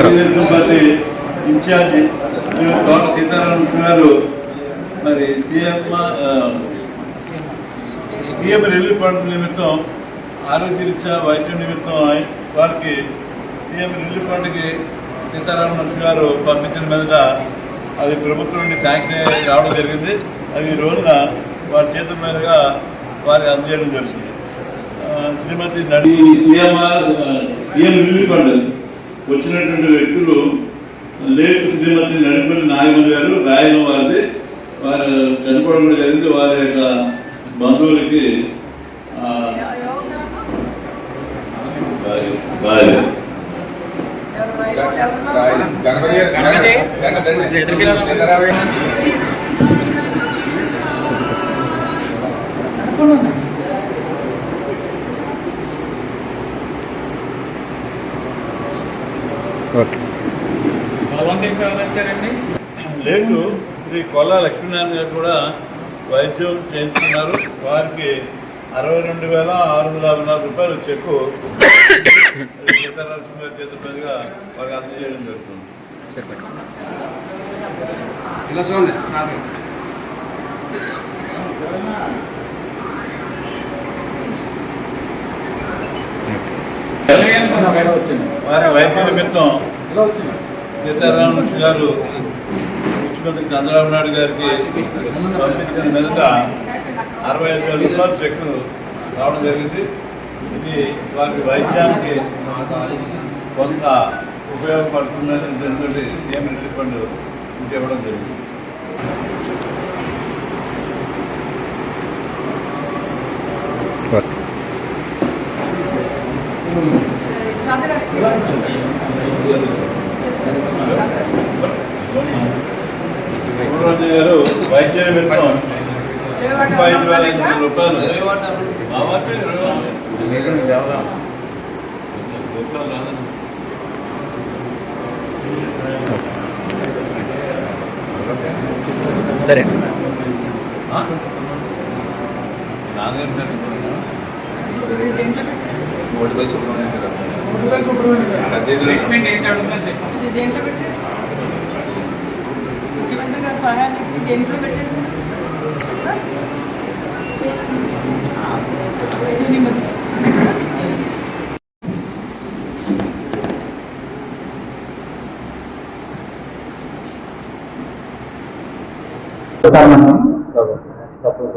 Telugu Desam party incharge. తోట సీతారామన్ గారు మరి సీఎం సీఎం రిలీఫ్ ఫండ్ నిమిత్తం ఆరోగ్య రీత్యా వైద్యం నిమిత్తం వారికి సీఎం రిలీఫ్ ఫండ్కి సీతారామన్ గారు పంపించిన మీదట అది ప్రభుత్వం నుండి శాంక్షన్ రావడం జరిగింది. అవి రోజున వారి చేతుల మీదుగా వారికి అందజేయడం జరుగుతుంది. ఆ, శ్రీమతి నడి సీఎం సీఎం రిలీఫ్ ఫండ్ వచ్చినటువంటి వ్యక్తులు లేట్ శ్రీమతి నడిపల్లి నాగమణి గారు రాయడం వారిది వారు చనిపోవడం జరిగింది. వారి యొక్క బంధువులకి ఓకే. లేటు శ్రీ కొల్లా లక్ష్మీనారాయణ గారు కూడా వైద్యం చేయించుకున్నారు. వారికి అరవై రెండు వేల ఆరు వందల యాభై నాలుగు రూపాయలు చెక్కు సీతారామకృష్ణ గారి చేతుల మీదుగా వారికి అందజేయడం జరుగుతుంది. ఇలా చూడండి వారి వైద్య నిమిత్తం సీతారామకృష్ణ గారు ముఖ్యమంత్రి చంద్రబాబు నాయుడు గారికి పంపించిన మీదట అరవై ఐదు వేల రూపాయలు చెక్కు రావడం జరిగింది. ఇది వారి వైద్యానికి కొంత ఉపయోగపడుతుందని దీంతో సీఎం రిలీఫ్ ఫండ్ ఇవ్వడం జరిగింది. ఓకే. గారు వైద్య నిమిత్తం ముప్పై ఐదు వేల ఐదు. వందల రూపాయలు. సరే. ఆ? నాన్నగారి సుబ్రహ్మణ్యం గారు దేంట్లో పెట్టారు? ముఖ్యమంత్రి గారి సహాయానికి దేంట్లో పెట్టారు.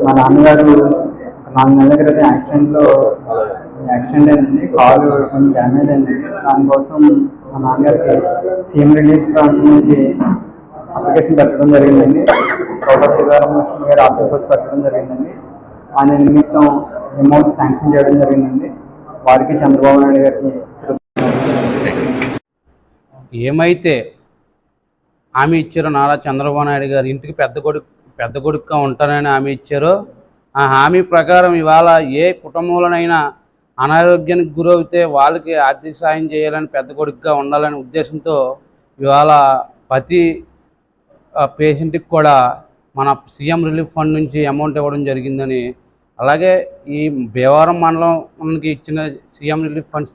మా నాన్నగారు నాలుగు నెలల క్రితం యాక్సిడెంట్లో యాక్సిడెంట్ అయిందండి కాలు కొంచెం డ్యామేజ్ అయింది. దానికోసం మా నాన్నగారికి సీఎం రిలీఫ్ ఫండ్ నుంచి అప్లికేషన్ పెట్టడం జరిగిందండి. ప్రొఫెసర్ సీతారామలక్ష్మి గారి ఆఫీస్కి వచ్చి పెట్టడం జరిగిందండి. ఆయన నిమిత్తం అమౌంట్ శాంక్షన్ చేయడం జరిగిందండి. వారికి చంద్రబాబు నాయుడు గారికి ఏమైతే హామీ ఇచ్చారో నారా చంద్రబాబు నాయుడు గారు ఇంటికి పెద్ద కొడుకు పెద్ద కొడుకుగా ఉంటానని హామీ ఇచ్చారో ఆ హామీ ప్రకారం ఇవాళ ఏ కుటుంబంలోనైనా అనారోగ్యానికి గురవుతే వాళ్ళకి ఆర్థిక సాయం చేయాలని పెద్ద కొడుకుగా ఉండాలనే ఉద్దేశంతో ఇవాళ ప్రతి పేషెంట్కి కూడా మన సీఎం రిలీఫ్ ఫండ్ నుంచి అమౌంట్ ఇవ్వడం జరిగిందని అలాగే ఈ భీమవరం మండలంకి ఇచ్చిన సీఎం రిలీఫ్ ఫండ్స్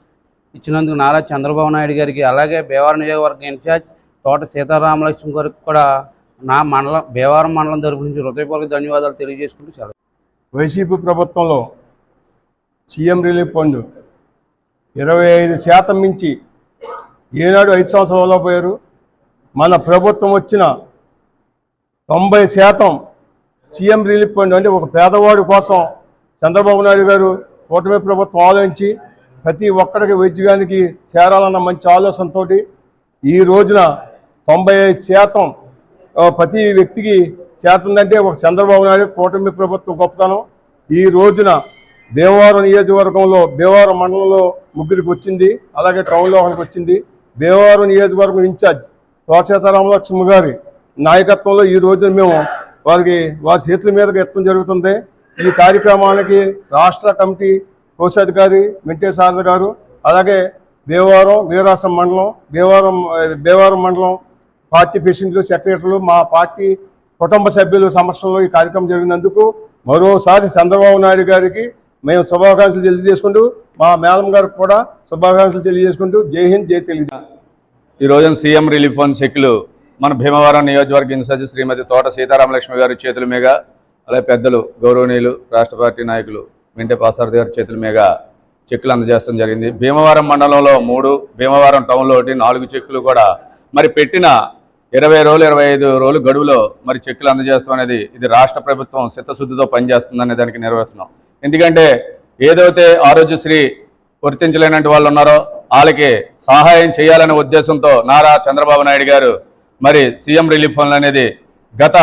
ఇచ్చినందుకు నారా చంద్రబాబు నాయుడు గారికి అలాగే భీమవరం నియోజకవర్గ ఇన్ఛార్జ్ తోట సీతారామలక్ష్మి గారికి కూడా నా మండలం భీమవరం మండలం తరపు నుంచి హృదయపూర్వక ధన్యవాదాలు తెలియజేసుకుంటూ సెలవు. వైసీపీ ప్రభుత్వంలో సీఎం రిలీఫ్ ఫండ్. ఇరవై ఐదు శాతం మించి ఏనాడు ఐదు సంవత్సరాలలో పోయారు. మన ప్రభుత్వం వచ్చిన తొంభై శాతం సీఎం రిలీఫ్ ఫండ్ అంటే ఒక పేదవాడి కోసం చంద్రబాబు నాయుడు గారు కూటమి ప్రభుత్వం ఆలోచించి ప్రతి ఒక్కడికి వైద్యానికి చేరాలన్న మంచి ఆలోచనతో ఈ రోజున తొంభై ఐదు శాతం ప్రతి వ్యక్తికి చేరుతుందంటే ఒక చంద్రబాబు నాయుడు కూటమి ప్రభుత్వం గొప్పతనం. ఈ రోజున భీమవరం నియోజకవర్గంలో భీమవరం మండలంలో ముగ్గురికి వచ్చింది అలాగే టౌన్లో ఒకరికి వచ్చింది. భీమవరం నియోజకవర్గం ఇన్ఛార్జ్ తోచేతారామలక్ష్మి గారి నాయకత్వంలో ఈ రోజున మేము వారికి వారి చేతుల మీదకి ఎత్తడం జరుగుతుంది. ఈ కార్యక్రమానికి రాష్ట్ర కమిటీ కోశాధికారి వెంకటేశ్వర గారు అలాగే భీమవరం వీరాసం మండలం భీమవరం భీమవరం మండలం పార్టీ ప్రెసిడెంట్లు సెక్రటరీలు మా పార్టీ కుటుంబ సభ్యుల సమక్షంలో ఈ కార్యక్రమం జరిగినందుకు మరోసారి చంద్రబాబు నాయుడు గారికి మేము శుభాకాంక్షలు తెలియజేసుకుంటూ మా మేడం గారికి కూడా శుభాకాంక్షలు తెలియజేసుకుంటూ జై హింద్ జై తెలుగు. ఈ రోజున సీఎం రిలీఫ్ ఫండ్ చెక్కులు మన భీమవరం నియోజకవర్గ ఇన్ఛార్జి శ్రీమతి తోట సీతారామలక్ష్మి గారి చేతుల మీద అలాగే పెద్దలు గౌరవనీయులు రాష్ట్ర పార్టీ నాయకులు వెంటే పాసారథి గారి చేతుల మీద చెక్కులు అందజేయడం జరిగింది. భీమవరం మండలంలో మూడు భీమవరం టౌన్లో ఒకటి నాలుగు చెక్కులు కూడా మరి పెట్టిన ఇరవై రోజులు ఇరవై ఐదు రోజులు గడువులో మరి చెక్కులు అందజేస్తాం అనేది ఇది రాష్ట్ర ప్రభుత్వం చిత్తశుద్ధితో పనిచేస్తుందనే దానికి నిర్వచనం. ఎందుకంటే ఏదైతే ఆరోగ్యశ్రీ గుర్తించలేనటువంటి వాళ్ళు ఉన్నారో వాళ్ళకి సహాయం చేయాలనే ఉద్దేశంతో నారా చంద్రబాబు నాయుడు గారు మరి సీఎం రిలీఫ్ ఫండ్ అనేది గత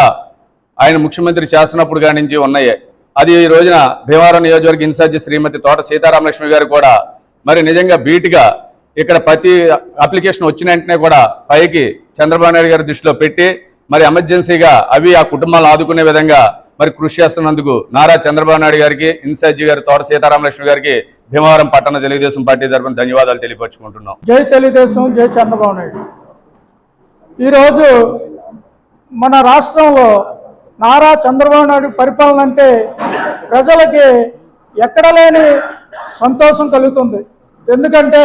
ఆయన ముఖ్యమంత్రి చేస్తున్నప్పుడు కాడి నుంచి ఉన్నాయి. అది ఈ రోజున భీమవరం నియోజకవర్గ ఇన్ఛార్జి శ్రీమతి తోట సీతారామలక్ష్మి గారు కూడా మరి నిజంగా బీట్గా ఇక్కడ ప్రతి అప్లికేషన్ వచ్చిన వెంటనే కూడా పైకి చంద్రబాబు నాయుడు గారి దృష్టిలో పెట్టి మరి ఎమర్జెన్సీగా అవి ఆ కుటుంబాలను ఆదుకునే విధంగా మరి కృషి చేస్తున్నందుకు నారా చంద్రబాబు నాయుడు గారికి ఇన్సార్జి గారు తోట సీతారామలక్ష్మి గారికి భీమవరం పట్టణ తెలుగుదేశం పార్టీ తరఫున ధన్యవాదాలు తెలియపరుచుకుంటున్నాం. జై తెలుగుదేశం జై చంద్రబాబు నాయుడు. ఈరోజు మన రాష్ట్రంలో నారా చంద్రబాబు నాయుడు పరిపాలన అంటే ప్రజలకి ఎక్కడ లేని సంతోషం కలుగుతుంది. ఎందుకంటే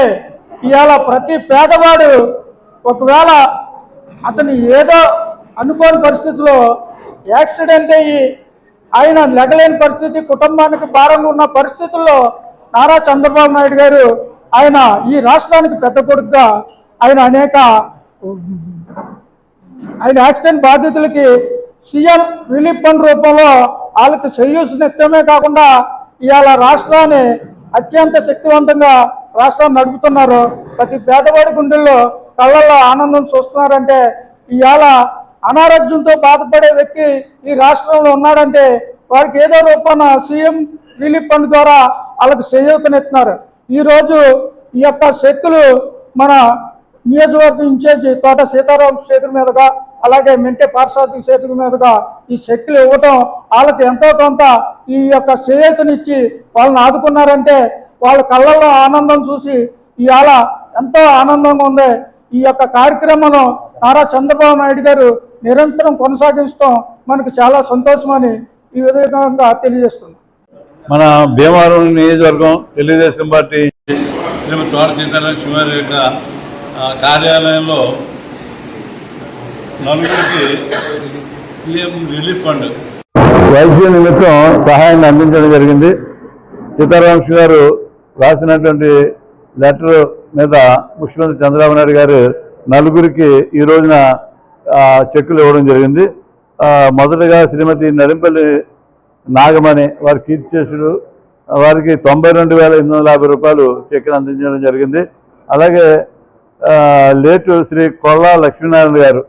ఇవాళ ప్రతి పేదవాడు ఒకవేళ అతను ఏదో అనుకోని పరిస్థితిలో యాక్సిడెంట్ అయ్యి ఆయన లెగలేని పరిస్థితి కుటుంబానికి భారంగా ఉన్న పరిస్థితుల్లో నారా చంద్రబాబు నాయుడు గారు ఆయన ఈ రాష్ట్రానికి పెద్ద కొడుకుగా ఆయన అనేక ఆయన యాక్సిడెంట్ బాధితులకి సీఎం రిలీఫ్ ఫండ్ రూపంలో వాళ్ళకి నెత్తమే కాకుండా ఇవాళ రాష్ట్రాన్ని అత్యంత శక్తివంతంగా రాష్ట్రాన్ని నడుపుతున్నారు. ప్రతి పేదవాడి గుండెల్లో కళ్ళల్లో ఆనందం చూస్తున్నారంటే ఇవాళ అనారోగ్యంతో బాధపడే వ్యక్తి ఈ రాష్ట్రంలో ఉన్నాడంటే వారికి ఏదో రూపాన సీఎం రిలీఫ్ ఫండ్ ద్వారా వాళ్ళకి చేయూతనిస్తున్నారు. ఈరోజు ఈ యొక్క శక్తులు మన నియోజకవర్గం ఇన్ఛార్జి తోట సీతారాం చేతుల మీదుగా అలాగే మెంటే పార్సాది చేతుల మీదుగా ఈ శక్తులు ఇవ్వటం వాళ్ళకి ఎంతో కొంత ఈ యొక్క చేయూతనిచ్చి వాళ్ళని ఆదుకున్నారంటే వాళ్ళ కళ్ళల్లో ఆనందం చూసి ఇవాళ ఎంతో ఆనందంగా ఉంది. ఈ యొక్క కార్యక్రమం నారా చంద్రబాబు నాయుడు గారు నిరంతరం కొనసాగిస్తాం. మనకు చాలా సంతోషమని ఈ విధంగా తెలియజేస్తుంది మన భీమవరం నియోజకవర్గం తెలుగుదేశం పార్టీ శ్రీమతి తోట సీతారామలక్ష్మి గారి యొక్క కార్యాలయంలో నలుగురికి సీఎం రిలీఫ్ ఫండ్. వైద్య నిమిత్తం సహాయాన్ని అందించడం జరిగింది. సీతారామకృష్ణ గారు రాసినటువంటి లెటర్ మీద ముఖ్యమంత్రి చంద్రబాబు నాయుడు గారు నలుగురికి ఈ రోజున చెక్కులు ఇవ్వడం జరిగింది. మొదటగా శ్రీమతి నడింపల్లి నాగమణి వారి కీర్తిశేషుడు వారికి తొంభై రెండు వేల ఎనిమిది వందల యాభై రూపాయలు చెక్కును అందించడం జరిగింది. అలాగే లేటు శ్రీ కొల్లా లక్ష్మీనారాయణ గారు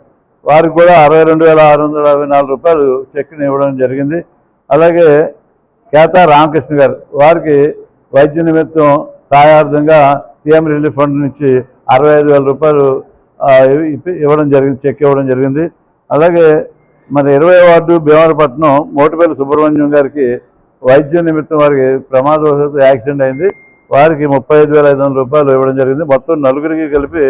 వారికి కూడా అరవై రెండు వేల ఆరు వందల యాభై నాలుగు రూపాయలు చెక్కుని ఇవ్వడం జరిగింది. అలాగే కేతా రామకృష్ణ గారు వారికి వైద్య నిమిత్తం సాయార్థంగా సీఎం రిలీఫ్ ఫండ్ నుంచి అరవై ఐదు వేల రూపాయలు ఇవ్వడం జరిగింది చెక్ ఇవ్వడం జరిగింది. అలాగే మరి ఇరవై వార్డు భీమవరపట్నం మోటిపల్లి సుబ్రహ్మణ్యం గారికి వైద్య నిమిత్తం వారికి ప్రమాదవశాత్తు యాక్సిడెంట్ అయింది. వారికి ముప్పై ఐదు వేల ఐదు వందల రూపాయలు ఇవ్వడం జరిగింది. మొత్తం నలుగురికి కలిపి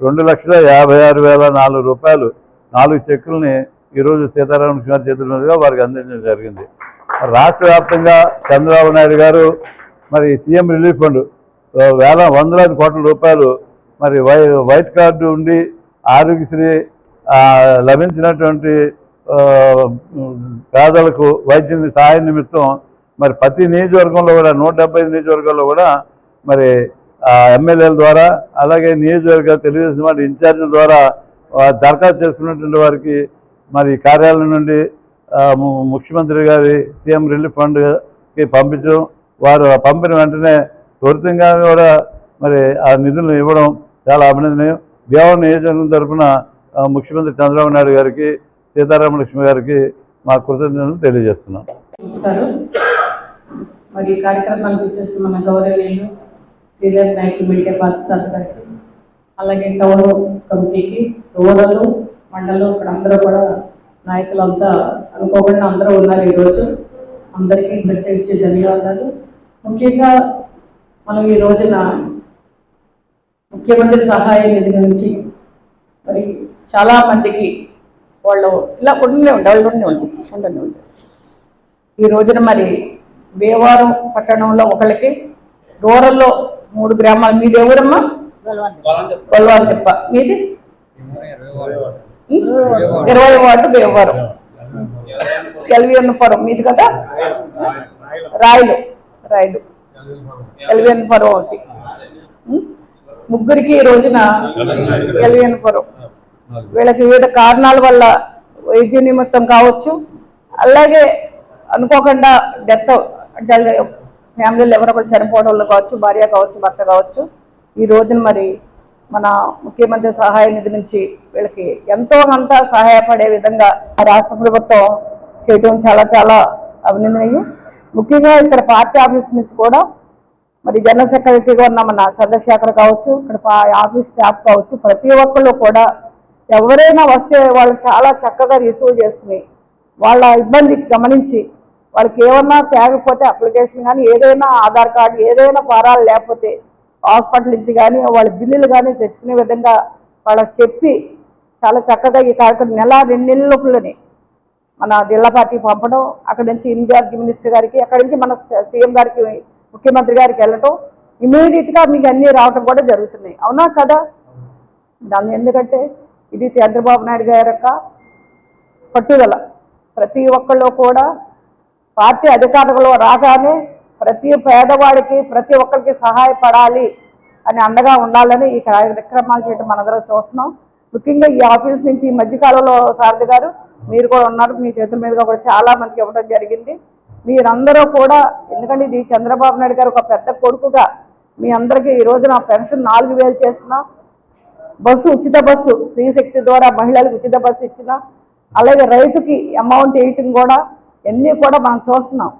రెండు లక్షల యాభై ఆరు వేల నాలుగు రూపాయలు నాలుగు చెక్కులని ఈరోజు సీతారామన్ గారి చేతుల మీదుగా వారికి అందించడం జరిగింది. రాష్ట్ర వ్యాప్తంగా చంద్రబాబు నాయుడు గారు మరి సీఎం రిలీఫ్ ఫండ్ వేల వందలాది కోట్ల రూపాయలు మరి వై వైట్ కార్డు ఉండి ఆరోగ్యశ్రీ లభించినటువంటి పేదలకు వైద్యం సహాయ నిమిత్తం మరి ప్రతి నియోజకవర్గంలో కూడా నూట డెబ్బై నియోజకవర్గాల్లో కూడా మరి ఎమ్మెల్యేల ద్వారా అలాగే నియోజకవర్గ తెలుగుదేశం పార్టీ ఇన్ఛార్జీల ద్వారా దరఖాస్తు చేసుకున్నటువంటి వారికి మరి కార్యాలయం నుండి ముఖ్యమంత్రి గారి సీఎం రిలీఫ్ ఫండ్కి పంపించడం వారు పంపిన వెంటనే ప్రభుత్వంగా కూడా మరి ఆ నిధులను ఇవ్వడం చాలా అభినందనీయం. దేవర నియోజకవర్గం తరఫున ముఖ్యమంత్రి చంద్రబాబు నాయుడు గారికి సీతారామలక్ష్మి గారికి మా కృతజ్ఞతలు తెలియజేస్తున్నాం. మరి ఈ కార్యక్రమానికి వచ్చేస్తున్న మన గౌరవీయులు సీనియర్ నాయకులు మెడికే పాకిస్తాన్ గారికి అలాగే టౌన్ కమిటీకి రూరల్ మండలం ఇక్కడ అందరూ కూడా నాయకులు అంతా అనుకోకుండా అందరూ ఉన్నారు ఈరోజు. అందరికీ ప్రత్యేకించి ధన్యవాదాలు. ముఖ్యంగా మనం ఈ రోజున ముఖ్యమంత్రి సహాయ నిధి నుంచి మరి చాలా మందికి వాళ్ళు ఇలా ఉండే ఉండే వాళ్ళు ఉండే ఉండే ఉండే ఈ రోజున మరి భీమవరం పట్టణంలో ఒకళ్ళకి రూరల్లో మూడు గ్రామాలు. మీది ఎవరమ్మా? గొల్వాన్ తిప్ప మీది ఇరవై వార్డు దేవవరం ఎల్విఎన్పురం మీది కదా? రాయలు. రాయలు. ఎల్విఎన్పురం ఒకటి. ముగ్గురికి ఈ రోజున ఎల్విఎన్పురం వీళ్ళకి వివిధ కారణాల వల్ల వైద్య నిమిత్తం కావచ్చు. అలాగే అనుకోకుండా డెత్ అంటే ఫ్యామిలీలో ఎవరో ఒకరు చనిపోవడం వల్ల కావచ్చు భార్య కావచ్చు భర్త కావచ్చు. ఈ రోజున మరి మన ముఖ్యమంత్రి సహాయ నిధి నుంచి వీళ్ళకి ఎంతో కొంత సహాయపడే విధంగా రాష్ట్ర ప్రభుత్వం చేయడం చాలా చాలా అభినందనీయం. ముఖ్యంగా ఇక్కడ పార్టీ ఆఫీస్ నుంచి కూడా మరి జనరల్ సెక్రటరీగా ఉన్న మన చంద్రశేఖర్ కావచ్చు ఇక్కడ పా- ఆఫీస్ స్టాఫ్ కావచ్చు ప్రతి ఒక్కళ్ళు కూడా ఎవరైనా వస్తే వాళ్ళు చాలా చక్కగా రిసీవ్ చేసుకుని వాళ్ళ ఇబ్బంది గమనించి వాళ్ళకి ఏమన్నా తేగకపోతే అప్లికేషన్ కానీ ఏదైనా ఆధార్ కార్డు ఏదైనా ఫారాలు లేకపోతే హాస్పిటల్ నుంచి కానీ వాళ్ళ బిల్లులు కానీ తెచ్చుకునే విధంగా వాళ్ళకి చెప్పి చాలా చక్కగా ఈ కార్యక్రమం నెల రెండు నెలల లోపలనే మన జిల్లా పార్టీ పంపడం అక్కడి నుంచి ఇన్ఛార్జ్ మినిస్టర్ గారికి అక్కడి నుంచి మన సీఎం గారికి ముఖ్యమంత్రి గారికి వెళ్ళటం ఇమీడియట్గా మీకు అన్నీ రావటం కూడా జరుగుతున్నాయి. అవునా కదా? దాన్ని ఎందుకంటే ఇది చంద్రబాబు నాయుడు గారి యొక్క పట్టుదల. ప్రతి ఒక్కళ్ళు కూడా పార్టీ అధికారంలో రాగానే ప్రతి పేదవాడికి ప్రతి ఒక్కరికి సహాయపడాలి అని అండగా ఉండాలని ఈ కార్యక్రమాలు చేయడం మనందరం చూస్తున్నాం. ముఖ్యంగా ఈ ఆఫీస్ నుంచి ఈ మధ్యకాలంలో సారథి గారు మీరు కూడా ఉన్నారు. మీ చేతుల మీదుగా కూడా చాలా మందికి ఇవ్వడం జరిగింది. మీరందరూ కూడా ఎందుకంటే ఇది చంద్రబాబు నాయుడు గారు ఒక పెద్ద కొడుకుగా మీ అందరికీ ఈ రోజున పెన్షన్ నాలుగు వేలు చేస్తున్నా బస్సు ఉచిత బస్సు స్త్రీశక్తి ద్వారా మహిళలకు ఉచిత బస్సు ఇచ్చిన అలాగే రైతుకి అమౌంట్ వేయటం కూడా ఎన్ని కూడా మనం చూస్తున్నాం.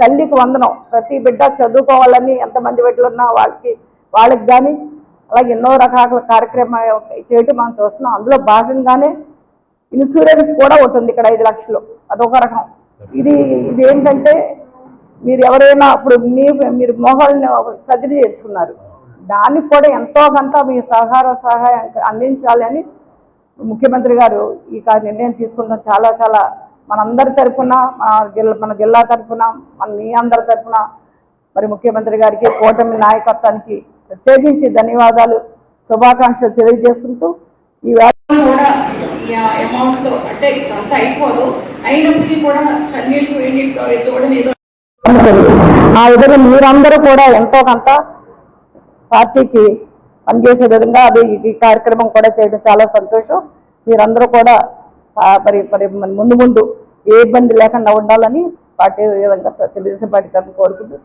తల్లికి వందనం. ప్రతి బిడ్డ చదువుకోవాలని ఎంతమంది బిడ్డలు ఉన్నా వాళ్ళకి వాళ్ళకి కానీ అలాగే ఎన్నో రకాల కార్యక్రమాలు చేయటం మనం చూస్తున్నాం. అందులో భాగంగానే ఇన్సూరెన్స్ కూడా ఉంటుంది ఇక్కడ ఐదు లక్షలు. అదొక రకం. ఇది ఇది ఏంటంటే మీరు ఎవరైనా అప్పుడు మీ మీరు మోహాలను సర్జరీ చేర్చుకున్నారు దానికి కూడా ఎంతో కొంత మీ సహకార సహాయం అందించాలి అని ముఖ్యమంత్రి గారు ఈ నిర్ణయం తీసుకుంటాం చాలా చాలా మనందరి తరఫున మన జిల్లా మన జిల్లా తరఫున మన మీ అందరి తరఫున మరి ముఖ్యమంత్రి గారికి కూటమి నాయకత్వానికి ప్రత్యేకించి ధన్యవాదాలు శుభాకాంక్షలు తెలియజేసుకుంటూ ఈ వేళ కూడా ఈ అమౌంట్ అంటే అంతా అయిపోదు. అయినప్పటికీ కూడా చన్నీళ్ళు వేడితో కూడా ఏదో ఆ విధంగా మీరందరూ కూడా ఎంతో కొంత పార్టీకి పనిచేసే విధంగా అది ఈ కార్యక్రమం కూడా చేయడం చాలా సంతోషం. మీరందరూ కూడా మరి మరి ముందు ముందు ఏ ఇబ్బంది లేకుండా ఉండాలని పార్టీ విధంగా తెలుగుదేశం పార్టీ తరఫున కోరుకుంటూ